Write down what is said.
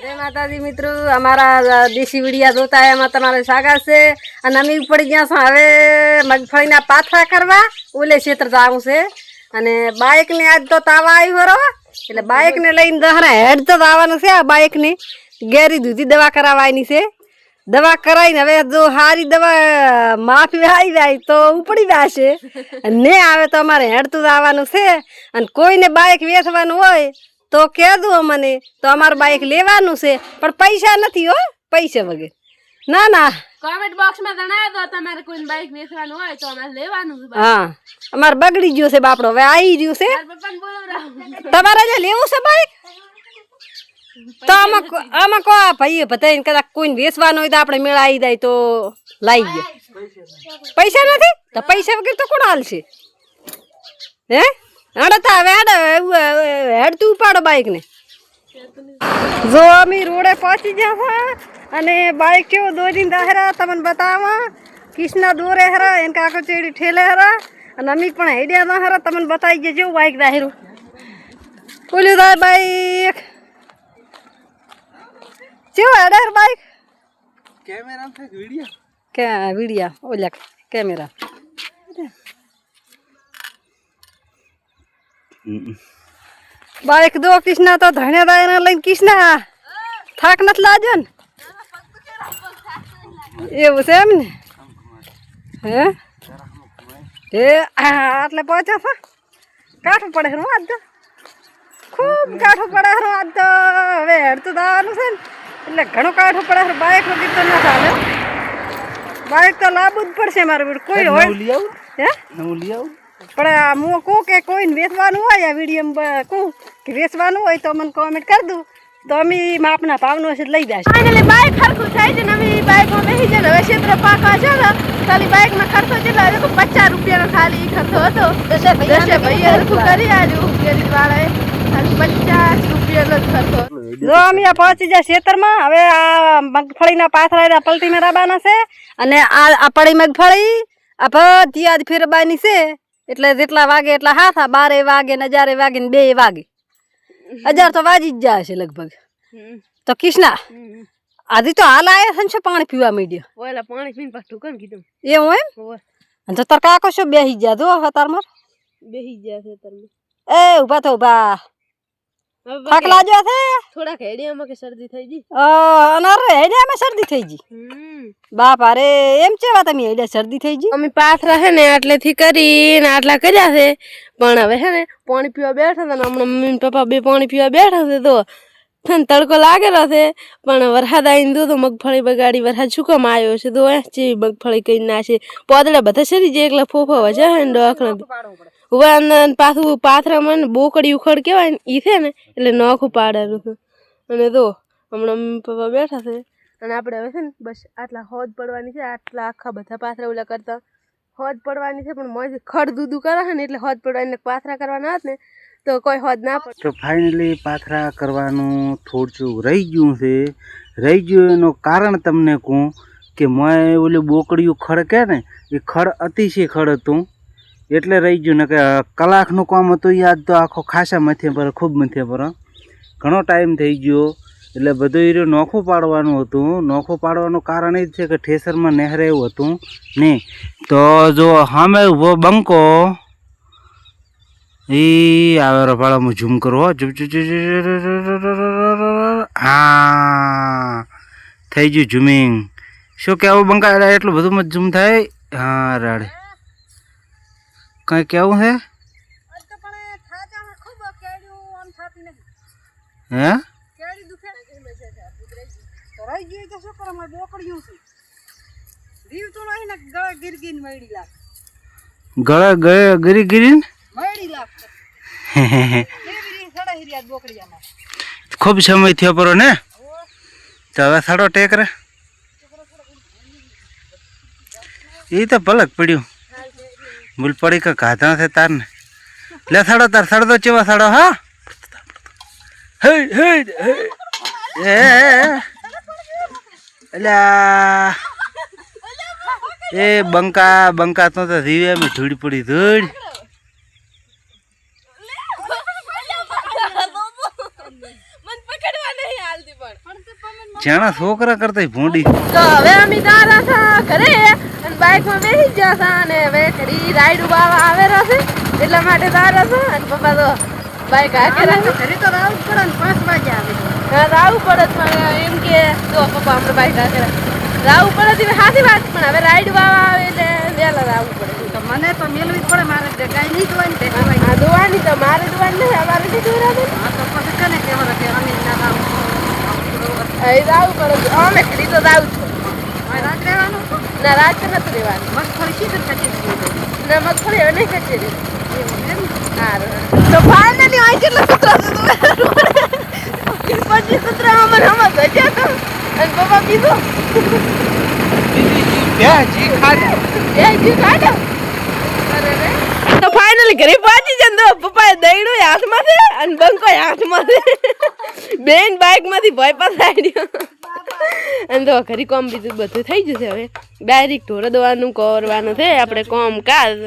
જય માતાજી મિત્રો, અમારા દેશી વિડિયા જોતા એમાં તમારે સાગા છે. અને અમે ઉપડી ગયા છો હવે મગફળીના પાથરા કરવા, ઓલે ક્ષેત્ર જવું છે. અને બાઇકને આજ તો તાવા આવ્યો હરો એટલે બાઇકને લઈને દહરા હેડ તો આવવાનું છે આ બાઇકની ગેરી દૂધી દવા કરાવવાની છે. દવા કરાવીને હવે જો સારી દવા માફી આવી જાય તો ઉપડી જશે. ને આવે તો અમારે હેડતું આવવાનું છે. અને કોઈને બાઇક વેચવાનું હોય તો કહે દો મને તો અમારું બાઇક લેવાનું છે પણ પૈસા નથી હો પૈસા વગર. ના ના. કોમેન્ટ બોક્સમાં જણાવી દો તમારે કોઈ બાઈક વેચવાનું હોય તો અમારે લેવાનું હા અમારે બગડી ગયું છે બાપડો હવે આવી ગયું છે. તમારે જે લેવું છે બાઇક તો આમાં આમાં કો ભાઈ બધાને કદાચ કોઈને વેચવાનું હોય તો આપણે મેળા આવી જાય તો લાવી ગયો. પૈસા નથી? તો પૈસા વગર તો કોણ હાલશે? હે? હેડો વેડ હવે હેડો હેડ તું ઉપાડો બાઇક ને. જો અમે રોડે પહોંચી છે અને બાઇક કેવો દોરીને દાહેરા તમને બતાવવા કિશના દોરે હરા એને કાકો ચેડી ઠેલે હરા. અને અમે પણ હેડ્યા ના હરા તમને બતાવી જજો જેવું બાઇક દાહેરું બોલ્યું તાર બાઇક કેવું હેડે બાઇક કેમેરા કે વિડિયા ઓલા કેમેરા બાઇક દો કિસના તો ધણે દાયના લઈને કિષ્ણા. થાક નથી લાજો ને? એવું છે એમ ને? હે? એ એટલે પહોંચ્યા છો કાઠું પડે હું આજ તો. ખૂબ કાઠું પડે હું આજ તો. હવે હેડતું દાવાનું છે ને. એટલે ઘણું કાઠું પડે છે બાઈક વગર તો ના ચાલે. બાઇક તો લાવવું જ પડશે મારું કોઈ હોય હે? નવું લઈ આવું પણ આ હું કહું કે કોઈને વેચવાનું હોય આ વીડિયો કહું કે વેચવાનું હોય તો મને કોમેન્ટ કરી દઉં તો અમે માપના ભાવનો છે લઈ જશે ફાઇનલી બાઈક ખર્ચું થાય છે નવી બાઇકમાં બેસી છે હવે ક્ષેત્ર પાકા છે ને ખાલી બાઈકમાં ખર્ચો કેટલો આવ્યો? પચાસ રૂપિયાનો ખાલી ખર્ચો હતો. દશે ભાઈ હરખું કરી આવ્યું? ગરીબ વાળાએ ખાલી પચાસ રૂપિયાનો જ ખર્ચો. જો અમે આ પહોંચી જાય ખેતરમાં હવે આ મગફળીના પાથરા પલટી મેરાબાના છે. અને આ આ પડી મગફળી આ બધી આજ ફેરબાની છે. એટલે જેટલા વાગે એટલા હાથા બારે વાગે ને હજારે વાગે ને બે વાગે. હજાર તો વાજી જ જાય છે લગભગ. તો કિશના આજે તો હાલ આયા છે પાણી પીવા માંડ્યો? ઓલા પાણી પીને પાછું કેમ કીધું? એવું એમ? અને તો તાર કાકો શું બેસી ગયા જો માર બેસી ગયા છે તાર એ ઊભા તો ઊભા થાક જો છે? થોડાક હેડિયામાં કે શરદી થઈ ગઈ? અ, અને અરે હેડ્યામાં શરદી થઈ ગઈ. બાપ અરે એમ ચેવા તમે હેડિયા શરદી થઈ ગઈ? અમે પાથરા રહે ને આટલેથી કરીને આટલા કર્યા છે. પણ હવે છે ને પાણી પીવા બેઠા હતા ને હમણાં મમ્મી પપ્પા બે પાણી પીવા બેઠા છે તો તડકો લાગેલો છે? પણ વરસાદ આવીને તો મગફળી બગાડી વરસાદ શું આવ્યો છે? તો એ જેવી મગફળી કઈ ના છે પોદડા બધા શરી જે એકલા ફોફા વજે છે ને ડોકણા પાછું પાથરામાં બોકડી ઉખડ કહેવાય ને ઈ છે ને, એટલે નોખું પાડેલું છે. અને તો હમણાં પપ્પા બેઠા છે. અને આપણે હવે છે ને બસ આટલા હોદ પડવાની છે, આટલા આખા બધા પાથરા ઓલા કરતા. હોદ પડવાની છે, પણ મોજ ખડ દૂધું કરે છે ને એટલે હોદ પડવાની પાથરા કરવાના હોત ને તો કોઈ હોદ ના પડે. તો ફાઇનલી પાથરા કરવાનું થોડું રહી ગયું છે. રહી ગયું એનું કારણ તમને કહું કે મેં ઓલું બોકડીયું ખડ કે ને, એ ખડ અતિશય ખડ હતું. એટલે રહી ગયું ને કે કલાકનું કામ હતું, યાદ તો આખો ખાસા મથે પર ખૂબ મથે પર ઘણો ટાઈમ થઈ ગયો, એટલે બધું એ નોખું પાડવાનું હતું. નોખું પાડવાનું કારણ એ જ છે કે ઠેસરમાં નહેરે એવું હતું નહીં તો જો સામે ઊભો બંકો ઈ આવે હું ઝૂમ કરો ઝૂમ હા થઈ ગયું ઝૂમિંગ શું કેવું બંકા એટલું બધું મત ઝૂમ થાય હા રાડે કંઈ કેવું હે હે ગળા ગળે ગરી ગીરી ખૂબ સમય થયો પરો ને? તો હવે સાડો ટેક રે. એ તો પલક પડ્યું. ભૂલ પડી કે ઘાતા છે તાર ને. લે સાડો તાર, સાડો ચેવા સાડો, હા. એ બંકા બંકા તો ધીવે ધૂળ પડી, ધૂળ. મને પકડવા નહીં હાલતી પણ. જાણા છોકરા કરતા ભૂંડી. તો હવે અમે દાદા થા ઘરે અને બાઇકમાં બેસી ગયા હતા અને હવે ઘડી રાઈડ ઉભાવા આવેલા છે. એટલા માટે દાદા છે અને પપ્પા તો બાઇક હાકે રાખે. ઘરે તો રાવ પડે ને પાંચ વાગે આવે હા રાવ પડે પણ એમ કે જો પપ્પા હમણાં બાઇક રાખે. રાવ પડે તો સાચી વાત પણ હવે રાઈડ વાવા આવે એટલે વહેલા રાવું પડે તો મને તો મેળવી જ પડે મારે કઈ ગાય નહીં જોવાની તે કહેવાય. તો મારે જોવાની નહીં અમારે નહીં દોરાતું હા તો કે અમે ના રાવું પડે. છે. અમે તો રાવું છું રાત રહેવાનું હતું. ના રાત નથી રહેવાનું મગફળી ખસી ગયું. ના મગફળી નહીં કચેરી ને? તો ફાઇનલી અહીં કેટલા કૂતરા છે પછી કૂતરા અમને હમણાં ભજ્યા તો અને પપ્પા કીધું એ જી ખાડો અરે રે તો ફાઇનલી ઘરે પહોંચી જાય તો પપ્પાએ દઈડું હાથમાં છે અને બંકો હાથમાં છે. બેન બાઇકમાંથી ભય પસાડ્યો અને તો ઘરે કોમ બીજું બધું થઈ જશે હવે. ડાયરેક્ટ ઢોર દવાનું, કરવાનું છે, આપણે કોમ કાજ